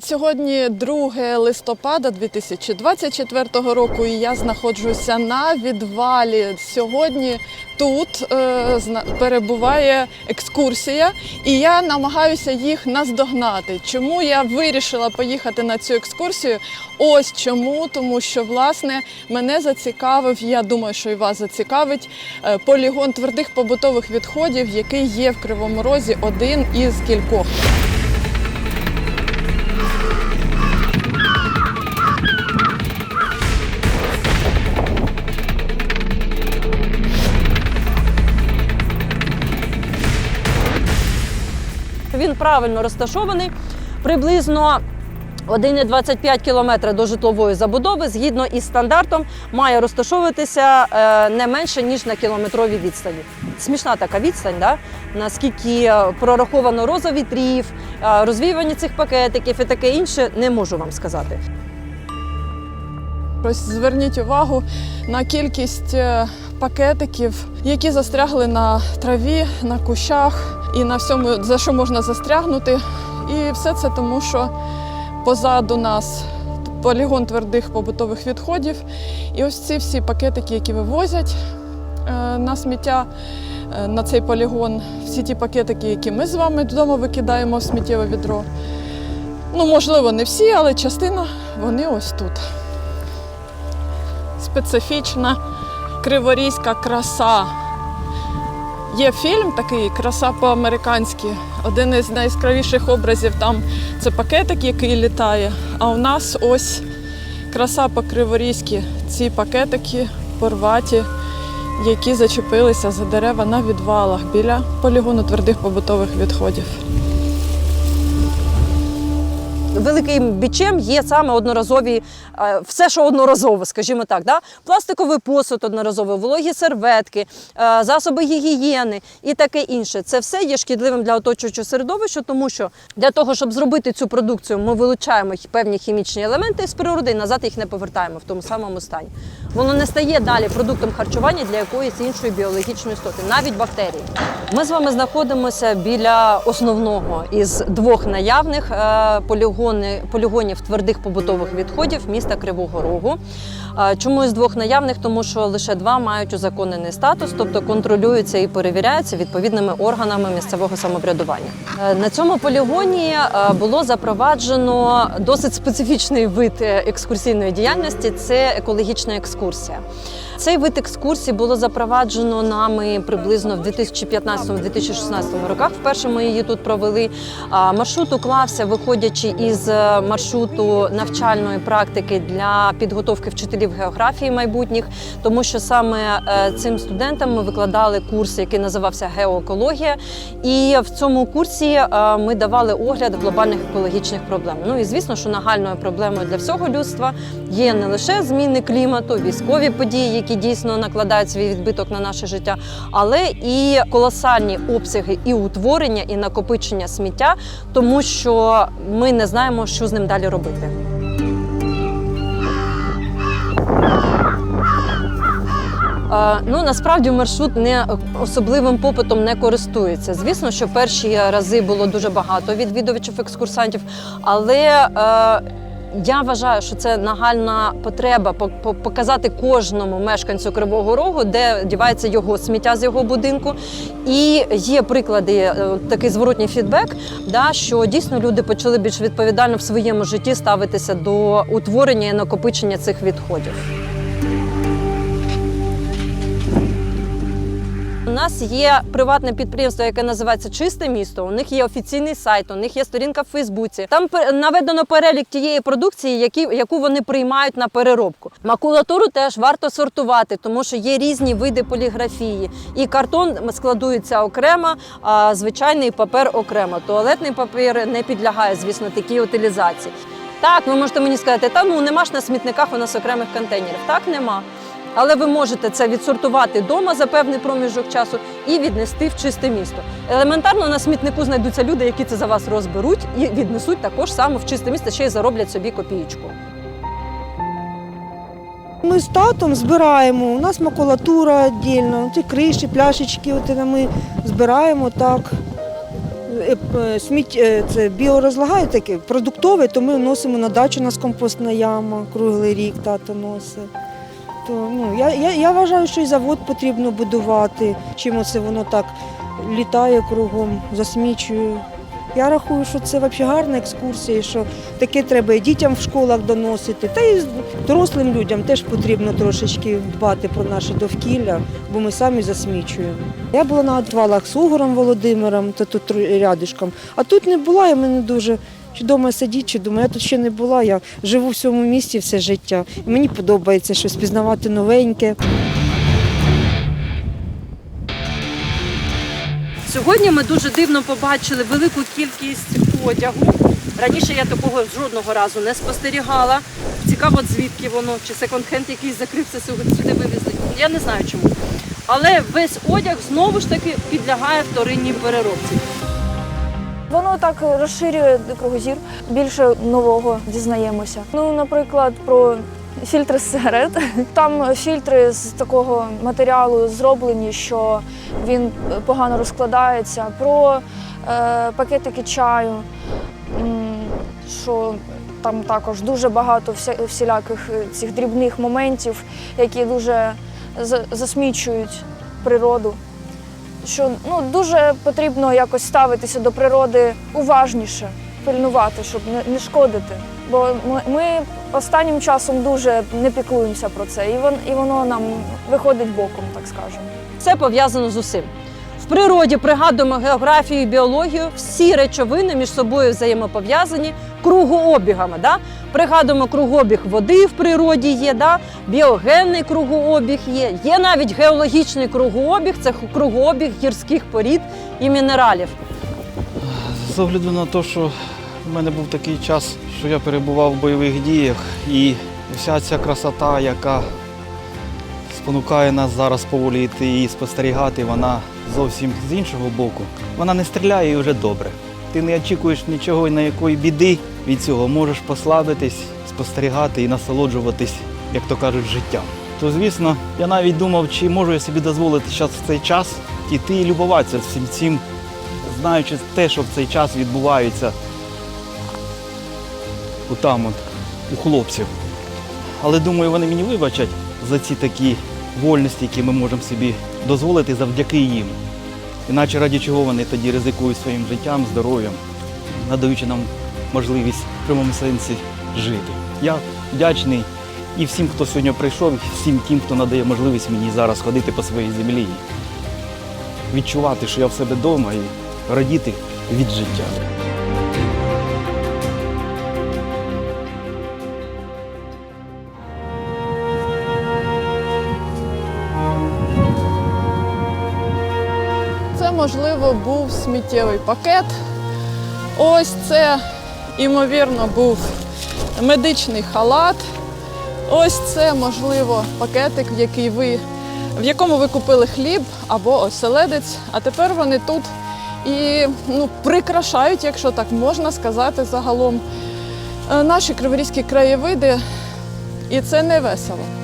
Сьогодні 2 листопада 2024 року, і я знаходжуся на відвалі. Сьогодні тут е, перебуває екскурсія, і я намагаюся їх наздогнати. Чому я вирішила поїхати на цю екскурсію? Ось чому, тому що власне мене зацікавив. Я думаю, що і вас зацікавить е, полігон твердих побутових відходів, який є в Кривому Розі, один із кількох. Він правильно розташований приблизно 1,25 км до житлової забудови, згідно із стандартом, має розташовуватися е, не менше ніж на кілометровій відстані. Смішна така відстань, да? наскільки прораховано роза вітрів, е, розвіювання цих пакетиків і таке інше, не можу вам сказати. Ось зверніть увагу на кількість е, пакетиків, які застрягли на траві, на кущах і на всьому, за що можна застрягнути. І все це тому, що позаду нас полігон твердих побутових відходів. І ось ці всі пакетики, які вивозять е, на сміття е, на цей полігон, всі ті пакетики, які ми з вами вдома викидаємо в сміттєве відро. Ну, можливо, не всі, але частина вони ось тут специфічна криворізька краса. Є фільм такий Краса по-американськи. Один із найяскравіших образів там це пакетик, який літає. А у нас ось краса по-криворізьки. Ці пакетики порваті, які зачепилися за дерева на відвалах біля полігону твердих побутових відходів. Великим бічем є саме одноразові, е, все, що одноразово, скажімо так. Да? Пластиковий посуд одноразовий, вологі серветки, е, засоби гігієни і таке інше. Це все є шкідливим для оточуючого середовища, тому що для того, щоб зробити цю продукцію, ми вилучаємо певні хімічні елементи з природи і назад їх не повертаємо в тому самому стані. Воно не стає далі продуктом харчування для якоїсь іншої біологічної істоти, навіть бактерії. Ми з вами знаходимося біля основного із двох наявних е, полігони, полігонів твердих побутових відходів міста Кривого Рогу. Чому із двох наявних? Тому що лише два мають узаконений статус, тобто контролюються і перевіряються відповідними органами місцевого самоврядування. Е, На цьому полігоні е, було запроваджено досить специфічний вид е, екскурсійної діяльності це екологічна екскурсія. Цей вид екскурсії було запроваджено нами приблизно в 2015-2016 роках. Вперше ми її тут провели. Маршрут уклався, виходячи із е, маршруту навчальної практики для підготовки вчителів географії майбутніх, тому що саме е, цим студентам ми викладали курс, який називався геоекологія. І в цьому курсі е, ми давали огляд глобальних екологічних проблем. Ну і звісно, що нагальною проблемою для всього людства є не лише зміни клімату, військові події, які дійсно накладають свій відбиток на наше життя, але і колосальні обсяги і утворення, і накопичення сміття, тому що ми не знаємо, що з ним далі робити. Е, Ну насправді маршрут не особливим попитом не користується. Звісно, що перші рази було дуже багато відвідувачів екскурсантів, але е, я вважаю, що це нагальна потреба по- по- показати кожному мешканцю Кривого Рогу, де дівається його сміття з його будинку. І є приклади, е, такий зворотній фідбек, да, що дійсно люди почали більш відповідально в своєму житті ставитися до утворення і накопичення цих відходів. Нас є приватне підприємство, яке називається Чисте місто. У них є офіційний сайт, у них є сторінка в Фейсбуці. Там наведено перелік тієї продукції, які, яку вони приймають на переробку. Макулатуру теж варто сортувати, тому що є різні види поліграфії. І картон складується окремо, а звичайний папер окремо. Туалетний папір не підлягає, звісно, такій утилізації. Так, ви можете мені сказати, та ну нема ж на смітниках у нас окремих контейнерів. Так, нема. Але ви можете це відсортувати вдома за певний проміжок часу і віднести в чисте місто. Елементарно на смітнику знайдуться люди, які це за вас розберуть і віднесуть також само в чисте місто, ще й зароблять собі копієчку. Ми з татом збираємо. У нас макулатура віддільно, ці криші, пляшечки, от ми збираємо так. е, е, сміття е, це біорозлагають таке продуктове, то ми вносимо на дачу, у нас компостна яма, круглий рік тато носить. То, ну, я, я, я вважаю, що і завод потрібно будувати, чим оце воно так літає кругом, засмічує. Я рахую, що це взагалі гарна екскурсія, що таке треба і дітям в школах доносити, та й дорослим людям теж потрібно трошечки дбати про наше довкілля, бо ми самі засмічуємо. Я була на отвалах з Угором Володимиром, то тут рядишком, а тут не була, я мене дуже. Чи вдома сидіти, чи думаю, я тут ще не була. Я живу в цьому місті все життя. І мені подобається щось пізнавати новеньке. Сьогодні ми дуже дивно побачили велику кількість одягу. Раніше я такого жодного разу не спостерігала. Цікаво, звідки воно, чи секонд-хенд якийсь закрився сюди вивезли. Я не знаю чому. Але весь одяг знову ж таки підлягає вторинній переробці. Воно так розширює кругозір, більше нового дізнаємося. Ну, наприклад, про фільтри з сигарет. Там фільтри з такого матеріалу зроблені, що він погано розкладається. Про е, пакетики чаю, що там також дуже багато всіляких е, цих дрібних моментів, які дуже засмічують природу що ну дуже потрібно якось ставитися до природи уважніше, пильнувати, щоб не, не шкодити. Бо ми, останнім часом дуже не піклуємося про це, і, вон, і воно нам виходить боком, так скажемо. Це пов'язано з усім. Природі пригадуємо географію і біологію, всі речовини між собою взаємопов'язані кругообігами. Да? Пригадуємо кругообіг води в природі є, да? біогенний кругообіг є, є навіть геологічний кругообіг, це кругообіг гірських порід і мінералів. З огляду на те, що в мене був такий час, що я перебував в бойових діях, і вся ця красота, яка спонукає нас зараз поволі йти і спостерігати, вона зовсім з іншого боку. Вона не стріляє і вже добре. Ти не очікуєш нічого і на якої біди від цього. Можеш послабитись, спостерігати і насолоджуватись, як то кажуть, життям. То, звісно, я навіть думав, чи можу я собі дозволити зараз в цей час іти і любуватися всім цим знаючи те, що в цей час відбувається там от, у хлопців. Але думаю, вони мені вибачать за ці такі вольності, які ми можемо собі дозволити завдяки їм. Іначе раді чого вони тоді ризикують своїм життям, здоров'ям, надаючи нам можливість в прямому сенсі жити. Я вдячний і всім, хто сьогодні прийшов, і всім тим, хто надає можливість мені зараз ходити по своїй землі відчувати, що я в себе вдома і радіти від життя. Можливо, був сміттєвий пакет. Ось це, ймовірно, був медичний халат. Ось це, можливо, пакетик, в який ви, в якому ви купили хліб або оселедець, а тепер вони тут і ну, прикрашають, якщо так можна сказати, загалом е, наші криворізькі краєвиди. І це не весело.